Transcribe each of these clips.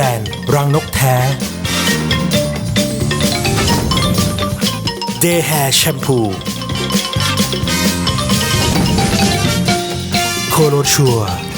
รนด์ รังนกแท้เดย์แฮร์แชมพูโคโรชัว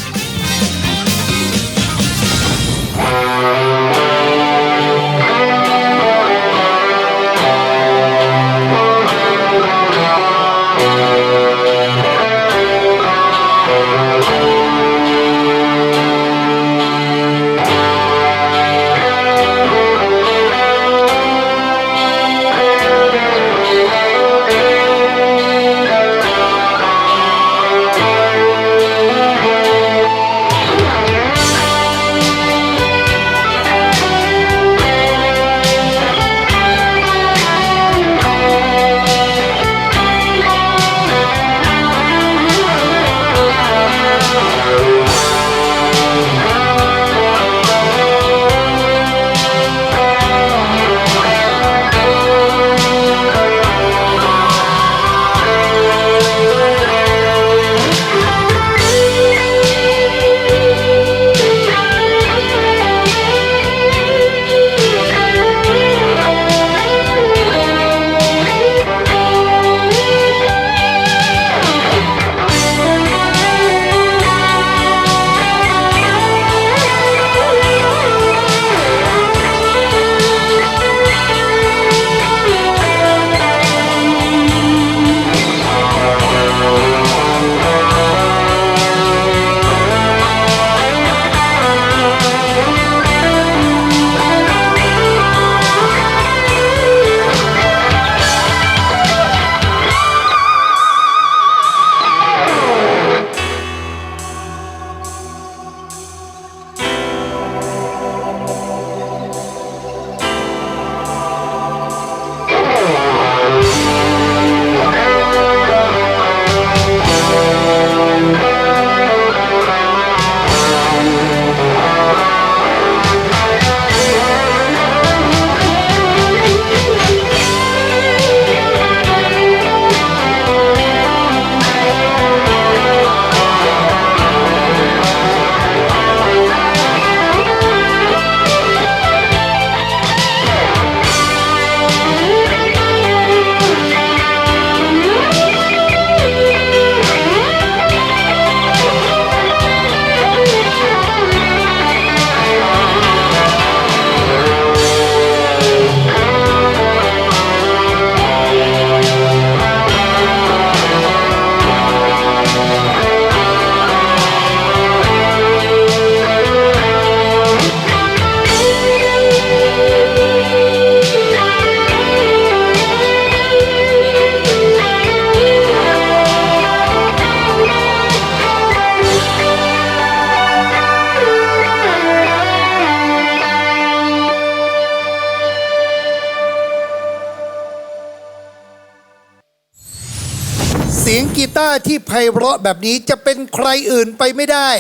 ตาร์ที่ไพเราะแบบนี้จะเป็นใครอื่นไปไม่ได้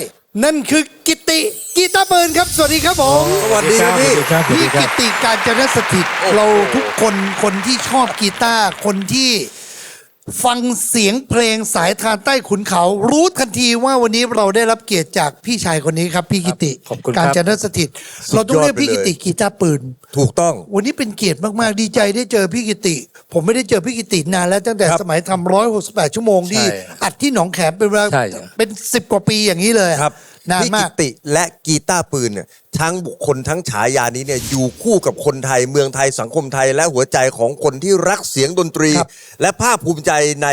นั่นคือกิติกีตาร์ปืนครับ สวัสดีครับผมสวัสดีครับพี่ครับสวัสพี่ดีครักิบติการจนสถิต เราทุกคนคนที่ชอบกีตาร์คนที่ ฟังเสียงเพลงสายทานใต้ขุนเขา รู้ทันทีว่าวันนี้เราได้รับเกียรติจากพี่ชายคนนี้ครับพี่กิติขอบคุณครับการจนสถิตเราต้องเรียกพี่สุดยอดไปเลย กิติกีตาร์ปืน ถูกต้อง วันนี้เป็นเกียรติมาก ๆ ดีใจได้เจอพี่กิติ ผมไม่ได้เจอพี่กิตินานแล้วตั้งแต่ครับสมัยทำร้อยหกสิบแปดชั่วโมงที่ใช่อัดที่หนองแขมเป็นเวลาใช่เป็นสิบกว่าปีอย่างนี้เลยครับ นานพี่มากิกติและกีตาร์ปืนเนี่ยทั้งบุคคลทั้งฉายานี้เนี่ยอยู่คู่กับคนไทยเมืองไทยสังคมไทย และหัวใจของคนที่รักเสียงดนตรี ครับ และภาคภูมิใจใน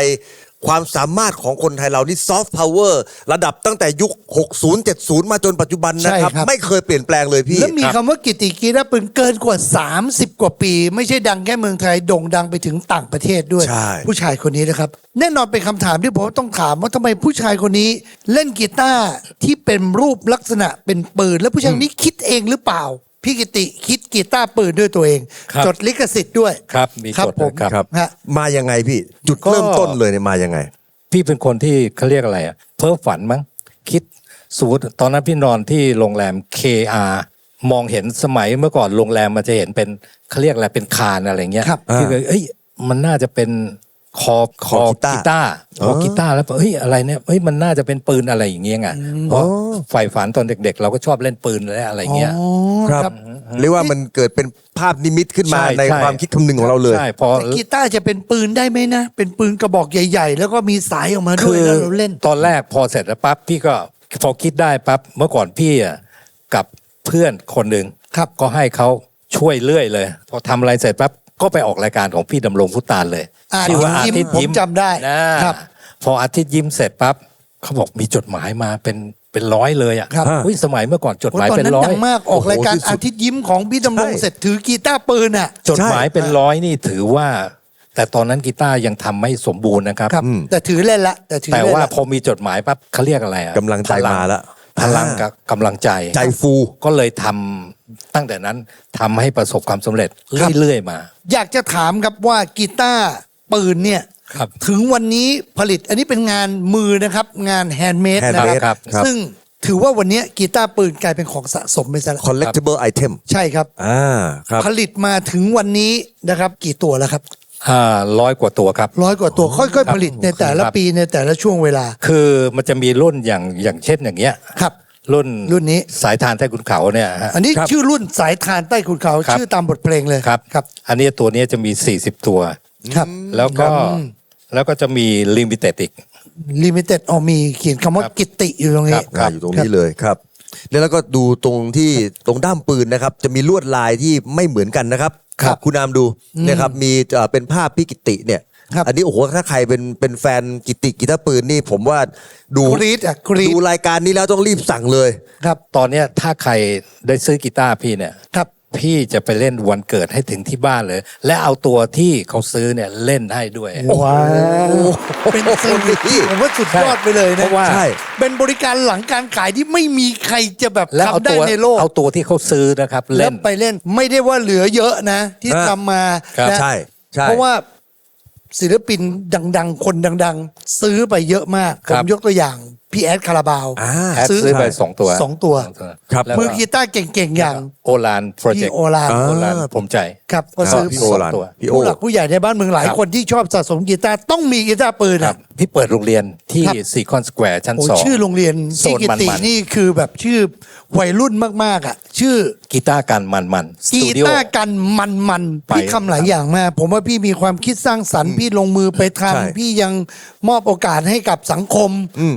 ความสามารถของคนไทยเรานี่ซอฟต์พาวเวอร์ระดับตั้งแต่ยุค 60 70 มาจนปัจจุบันนะครับ ใช่ครับ ไม่เคยเปลี่ยนแปลงเลยพี่ แล้วมีคำว่ากิติกีรปืนเกินกว่า 30 กว่าปี ไม่ใช่ดังแค่เมืองไทยโด่งดังไปถึงต่างประเทศด้วย ใช่ ผู้ชายคนนี้นะครับ แน่นอนเป็นคำถามที่ผมต้องถามว่าทำไมผู้ชายคนนี้ เล่นกีตาร์ที่เป็นรูปลักษณะเป็นปืน แล้วผู้ชายคนนี้คิดเองหรือเปล่า พี่กิติคิดกีตาร์ปืนด้วยตัวเอง ครับ จดลิขสิทธิ์ด้วย ครับมีจดผม นะครับ ครับ ฮะ มายังไงพี่ จุดก็ เริ่มต้นเลยเนี่ยมายังไง พี่เป็นคนที่เขาเรียกอะไรอะเพ้อฝันมั้งคิดสมมติตอนนั้นพี่นอนที่โรงแรม KR มองเห็นสมัยเมื่อก่อนโรงแรมมันจะเห็นเป็นเขาเรียกอะไรเป็นคานอะไรเงี้ยครับ พี่ก็เอ้ยมันน่าจะเป็น คอคอคอกีกีตาร์ตาร์คอกีตาร์แล้วเฮ้ยอะไรเนี่ยเฮ้ยมันน่าจะเป็นปืนอะไรอย่างเงี้ยไงเพราะใฝ่ฝันตอนเด็ก ๆ เราก็ชอบเล่นปืนและอะไรเงี้ยอ๋อครับเรียกว่ามันเกิดเป็นภาพนิมิตขึ้นมาใช่ในใช่ความคิดคำนึงของเราเลยใช่พอแต่กีตาร์จะเป็นปืนได้ไหมนะ เป็นปืนกระบอกใหญ่ ๆ แล้วก็มีสายออกมาด้วยแล้วเราเล่น ตอนแรกพอเสร็จแล้วปั๊บพี่ก็พอคิดได้ปั๊บเมื่อก่อนพี่อะกับเพื่อนคนหนึ่งครับก็ให้เขาช่วยเรื่อยเลย พอทำอะไรเสร็จปั๊บ ก็ไปออกรายการของพี่ดำรงพุตานเลยอาชื่อว่าทิอาตย์ยิ้มทิตย์ยิ้มผมจำได้นะครับ พออาทิตย์ยิ้มเสร็จปั๊บเขาบอกมีจดหมายมาเป็นเป็นร้อยเลยอะครับ อุ้ยสมัยเมื่อก่อนจดโอ้หมายตอนเป็นนั้นร้อดัยงมากออกรายการโอ้โหที่สุดอาทิตย์ยิ้มของพี่ดำรงใช่ เสร็จถือกีตาร์ปืนอะ จดหมายเป็นร้อยนี่ถือว่า แต่ตอนนั้นกีตาร์ยังทำไม่สมบูรณ์นะครับ ครับ แต่ถือเล่นละแต่ถือแต่เล่นว่าละ พอมีจดหมายปั๊บเขาเรียกอะไรอะกำลังใจพมาแล้วพลังกับกำลังใจ ใจฟู ก็เลยทำ ตั้งแต่นั้นทำให้ประสบความสำเร็จเรื่อยๆมา อยากจะถามครับว่ากีตาร์ปืนเนี่ยครับถึงวันนี้ผลิตอันนี้เป็นงานมือนะครับ งานแฮนด์เมดนะ handmade ครับครับซึ่งถือว่าวันนี้กีตาร์ปืนกลายเป็นของสะสมไปซะแล้ว collectible item ใช่ครับ อ่าครับผลิตมาถึงวันนี้นะครับ กี่ตัวแล้วครับอ่าร้อยกว่าตัวครับ ร้อยกว่าตัวค่อย ๆ ผลิตในแต่ละครับ ปีในแต่ละช่วงเวลาคือมันจะมีรุ่นอย่างอย่างเช่นอย่างเงี้ย ครับ รุ่นรุ่นนี้ สายทานใต้ขุนเขาเนี่ยฮะอันนี้ครับชื่อรุ่นสายทานใต้ขุนเขาครับชื่อตามบทเพลงเลยครับครับ อันนี้ตัวนี้จะมี 40 ตัว ครับ แล้วก็แล้วก็จะมีลิมิเต็ดอีกลิมิเต็ดอ๋อมีเขียนคำว่าครับกิตติอยู่ตรงนี้ครับอ่าอยู่ตรงนี้เลยครับแล้วก็ดูตรงที่ตรงด้ามปืนนะครับ จะมีลวดลายที่ไม่เหมือนกันนะครับครับคุณอามดูเนี่ยครับมีเอ่อเป็นภาพพี่กิติเนี่ย ครับ อันนี้โอ้โหถ้าใครเป็นเป็นแฟนกิติกีตาร์ปืนนี่ผมว่าดูกรีดอะกรีดดูรายการนี้แล้วต้องรีบสั่งเลย ครับตอนเนี้ยถ้าใครได้ซื้อกีตาร์พี่เนี่ยครับพี่จะไปเล่นวันเกิดให้ถึงที่บ้านเลย และเอาตัวที่เขาซื้อเนี่ยเล่นให้ด้วย ว้าวเป็นเซอร์วิสที่ผมว่าสุดยอดไปเลยเพนะราะว่า ใช่ เป็นบริการหลังการขายที่ไม่มีใครจะแบบแล้วเอาทำได้ตัวในโลก เอาตัวที่เขาซื้อนะครับ แล้เล่วน ไปเล่นไม่ได้ว่าเหลือเยอะนะ ที่ฮะทำมาครับนะใช่ใช่ เพราะว่า ศิลปินดัง ๆ คนดัง ๆ ซื้อไปเยอะมาก ผครัมบ ยกตัวอย่าง พี่แอดคาราบาวอ่า แอดซื้อไปสองตัวสองตัวครับแล้วมือก็กีตาร์เก่งๆ อย่างโอลานโปรเจกพี่ต์โอลานอ่า โอลานผมใจ ครับก็ครับซื้อพี่โอลานสองตัวพี่โอ ผู้หลักผู้ใหญ่ในบ้านเมืองหลายครับคนที่ชอบสะสมกีตาร์ต้องมีกีตาร์ปืนครัอะบพี่เปิดโรงเรียนที่ครับ ซีคอนสแควร์ชั้นโอ้สองชื่อโรงเรียนโซที่นกิติมันๆนี่คือแบบชื่อวัยรุ่นมากๆอะ ชื่อกีตาร์กันมันมันสกีตูดิโอ ตาร์กันมันมันไป พี่คำหลายอย่างมาก ผมว่าพี่มีความคิดสร้างสรรค์พี่ลงมือไปทำใช่พี่ยังมอบโอกาสให้กับสังคม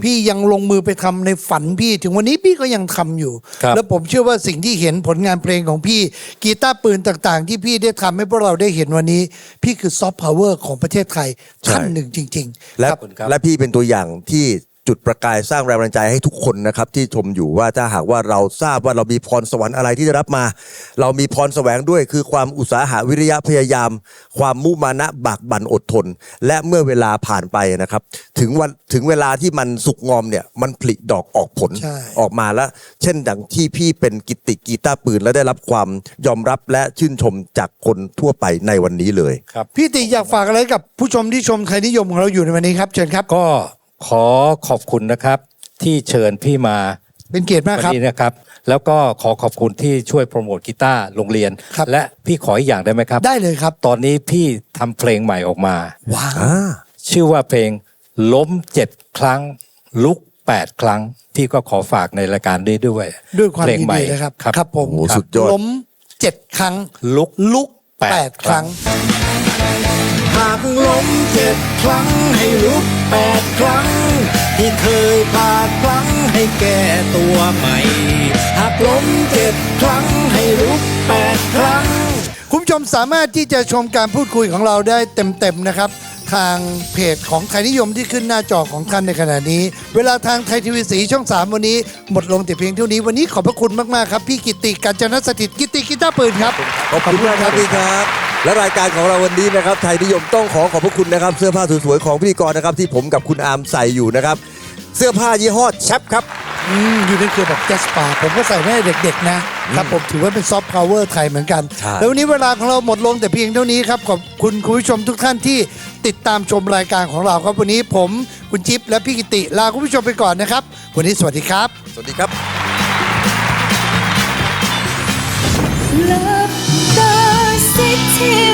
พี่ยังลงมือไปทำในฝันพี่ ถึงวันนี้พี่ก็ยังทำอยู่ครับแล้วผมเชื่อว่าสิ่งที่เห็นผลงานเพลงของพี่ กีตาร์ปืนต่างๆ ที่พี่ได้ทำให้พวกเราได้เห็นวันนี้ พี่คือซอฟต์พาวเวอร์ของประเทศไทยใช่ท่านหนึ่งจริง ๆ และครับครับและพี่เป็นตัวอย่างที่ จุดประกายสร้างแรงบันดาลใจให้ทุกคนนะครับที่ชมอยู่ว่าถ้าหากว่าเราทราบว่าเรามีพรสวรรค์อะไรที่ได้รับมา เรามีพรแสวงด้วยคือความอุตสาหะวิริยะพยายาม ความมุมานะบากบั่นอดทน และเมื่อเวลาผ่านไปนะครับ ถึงวันถึงเวลาที่มันสุกงอมเนี่ยมันผลิดอกออกผลใช่ ออกมาแล้ว เช่นดังที่พี่เป็นกิตติกีตาร์ปืน และได้รับความยอมรับและชื่นชมจากคนทั่วไปในวันนี้เลยครับพี่ติอยากฝากอะไรกับผู้ชมที่ชมไทยนิยมของเราอยู่ในวันนี้ครับเชิญครับ ก็ ขอขอบคุณนะครับ ที่เชิญพี่มาเป็นเกียรติมากวันครับ นี้นะครับ แล้วก็ขอขอบคุณที่ช่วยโปรโมทกีตาร์โรงเรียน ครับ และพี่ขออีกอย่างได้ไหมครับ ได้เลยครับ ตอนนี้พี่ทำเพลงใหม่ออกมา ว้าวอ่า ชื่อว่าเพลงล้มเจ็ดครั้ง ลุกแปดครั้ง พี่ก็ขอฝากในรายการนี้ด้วยด้วยความเพลงยินใหม่ดีนะครับครับครับผมโอ้โหสุดยอด ล้มเจ็ดครั้ง ลุก ลุกแปดแปดครั้งครั้งหากล้มเจ็ดครั้งให้ลุก แปดครั้ง ที่เคยพาดพลั้งให้แก้ตัวใหม่ หากล้มเจ็ดครั้งให้ลุกแปดครั้ง คุณผู้ชมสามารถที่จะชมการพูดคุยของเราได้เต็มๆนะครับ ทางเพจของไทยนิยมที่ขึ้นหน้าจอของท่านในขณะนี้ เวลาทางไทยทีวีสีช่อง 3 วันนี้ หมดลงแต่เพียงเท่านี้วันนี้ขอบพระคุณมากๆครับ พี่กิติกัญจนสถิตกิติกีตาร์ปืนครับ ขอบคุณมากครับพี่ครับ และรายการของเราวันนี้นะครับไทยนิยมต้องขอขอบพระคุณนะครับ เสื้อผ้าสวยๆของพิธีกรนะครับที่ผมกับคุณอาร์มใส่อยู่นะครับ เสื้อผ้ายี่ห้อแชปครับ อืมอยู่ในเครือแบบแจสปาผมก็ใส่ให้เด็กๆนะครับผมถือว่าเป็นซอฟต์พาวเวอร์ไทยเหมือนกัน ใช่ แล้ววันนี้เวลาของเราหมดลงแต่เพียงเท่านี้ครับ ขอบคุณคุณผู้ชมทุกท่านที่ ติดตามชมรายการของเราครับวันนี้ผมคุณจิ๊บและพี่กิติลาคุณผู้ชมไปก่อนนะครับ วันนี้สวัสดีครับ สวัสดีครับหลับตาสิที่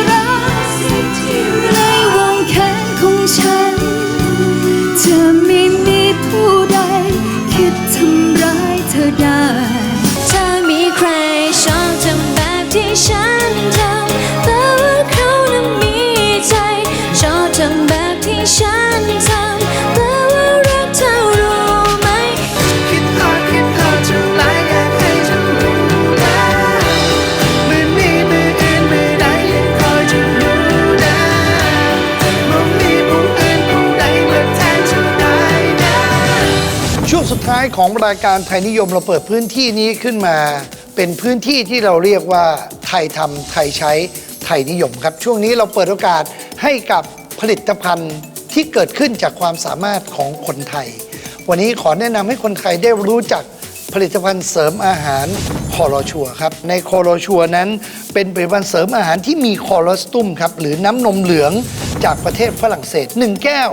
ายของรายการไทยนิยมเราเปิดพื้นที่นี้ขึ้นมา เป็นพื้นที่ที่เราเรียกว่าไทยทำไทยใช้ไทยนิยมครับ ช่วงนี้เราเปิดโอกาสให้กับผลิตภัณฑ์ที่เกิดขึ้นจากความสามารถของคนไทย วันนี้ขอแนะนำให้คนไทยได้รู้จักผลิตภัณฑ์เสริมอาหารคอโลชัวครับ ในคอโลชัวนั้น เป็นผลิตภัณฑ์เสริมอาหารที่มีคอโลสตุมครับหรือน้ำนมเหลืองจากประเทศฝรั่งเศส 1 แก้ว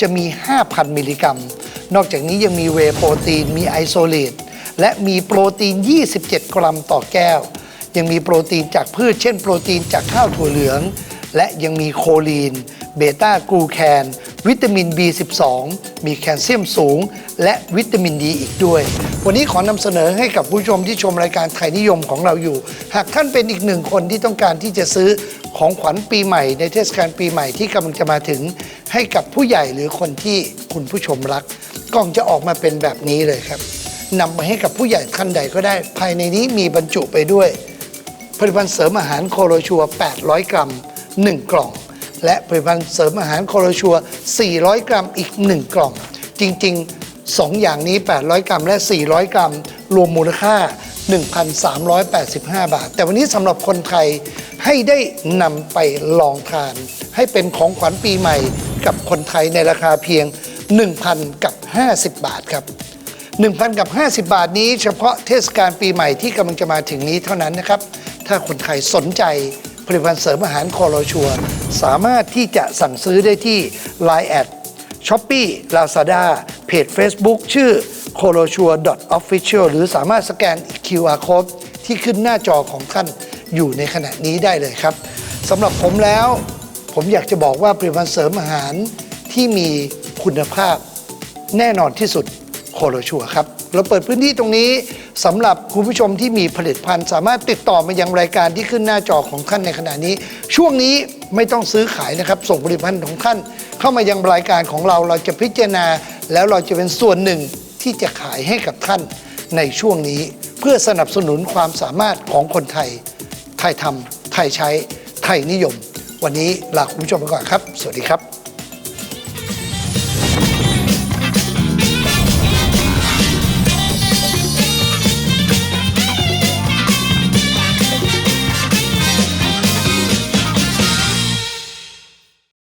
จะมี 5,000 มิลลิกรัม นอกจากนี้ยังมีเวโปรตีน มีไอโซเลตและมีโปรตีน 27 กรัมต่อแก้ว ยังมีโปรตีนจากพืช เช่นโปรตีนจากข้าวถั่วเหลือง และยังมีโคลีน เบต้ากลูแคน วิตามิน B12 มีแคลเซียมสูง และวิตามินดีอีกด้วย วันนี้ขอนำเสนอให้กับผู้ชมที่ชมรายการไทยนิยมของเราอยู่ หากท่านเป็นอีกหนึ่งคนที่ต้องการที่จะซื้อของขวัญปีใหม่ ในเทศกาลปีใหม่ที่กำลังจะมาถึง ให้กับผู้ใหญ่หรือคนที่คุณผู้ชมรัก กล่องจะออกมาเป็นแบบนี้เลยครับนำมาให้กับผู้ใหญ่ท่านใดก็ได้ ภายในนี้มีบรรจุไปด้วย ผลิตภัณฑ์เสริมอาหารโคโรชัว 800 กรัม 1 กล่อง และผลิตภัณฑ์เสริมอาหารโคโรชัว 400 กรัมอีก 1 กล่อง จริง ๆ 2 อย่างนี้ 800 กรัมและ 400 กรัม รวมมูลค่า 1,385 บาท แต่วันนี้สำหรับคนไทยให้ได้นำไปลองทาน ให้เป็นของขวัญปีใหม่กับคนไทยในราคาเพียง 1,000 กับ 50 บาทครับ 1,000 กับ 50 บาทนี้ เฉพาะเทศกาลปีใหม่ที่กำลังจะมาถึงนี้เท่านั้นนะครับ ถ้าคนไทยสนใจผลิตภัณฑ์เสริมอาหารคอโลชัว สามารถที่จะสั่งซื้อได้ที่ Line แอด s h o p e e Lazada เพจ Facebook ชื่อ c o l o s u r e official หรือสามารถสแกน QR code ที่ขึ้นหน้าจอของท่านอยู่ในขณะนี้ได้เลยครับสำหรับผมแล้ว ผมอยากจะบอกว่าผลิตภัณฑ์เสริมอาหารที่มี คุณภาพ แน่นอนที่สุดโคโลชัวครับ เราเปิดพื้นที่ตรงนี้สำหรับคุณผู้ชมที่มีผลิตภัณฑ์ สามารถติดต่อมายังรายการที่ขึ้นหน้าจอของท่านในขณะนี้ ช่วงนี้ไม่ต้องซื้อขายนะครับ ส่งผลิตภัณฑ์ของท่าน เข้ามายังรายการของเราเราจะพิจารณา แล้วเราจะเป็นส่วนหนึ่งที่จะขายให้กับท่านในช่วงนี้ เพื่อสนับสนุนความสามารถของคนไทย ไทยทำไทยใช้ไทยนิยม วันนี้ลาคุณผู้ชมไปก่อนครับ สวัสดีครับ